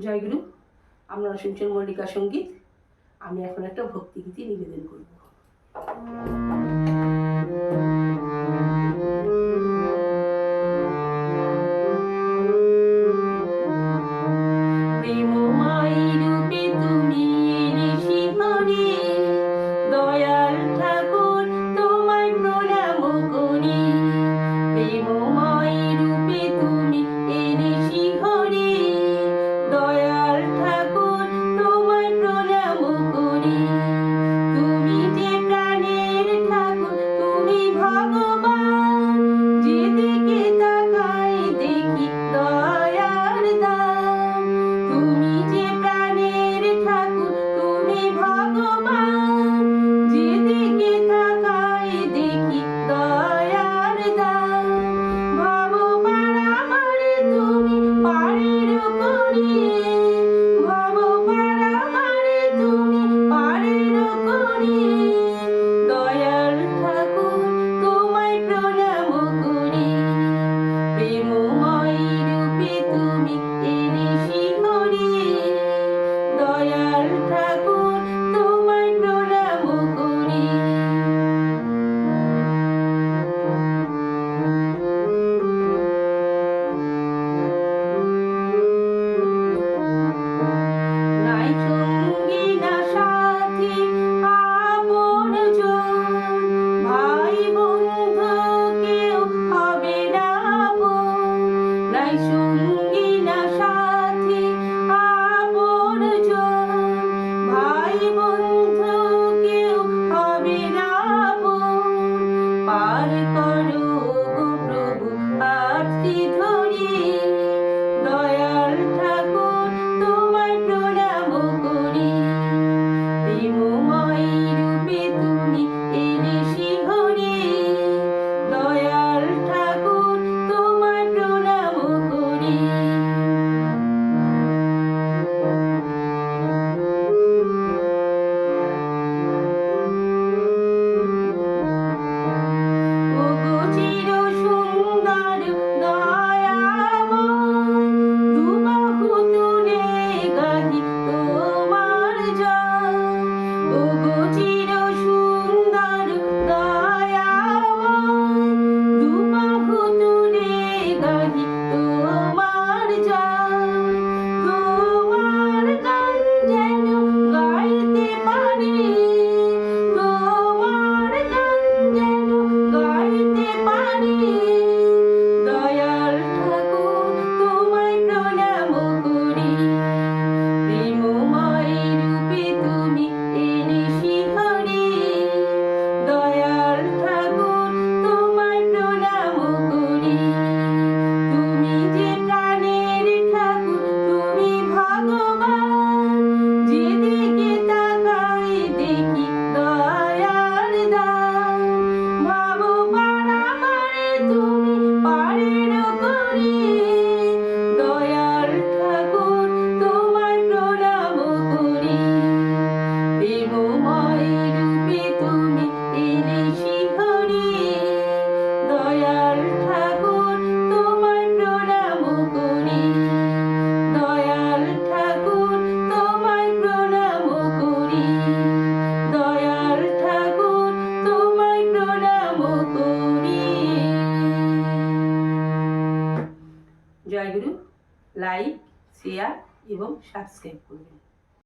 জয়গুরু আপনারা শুনছেন মল্লিকা সংগীত আমি এখন একটা ভক্তিগীতি নিবেদন করব। Joga I heard you. mim. জয়গুরু লাইক শেয়ার এবং সাবস্ক্রাইব করবেন।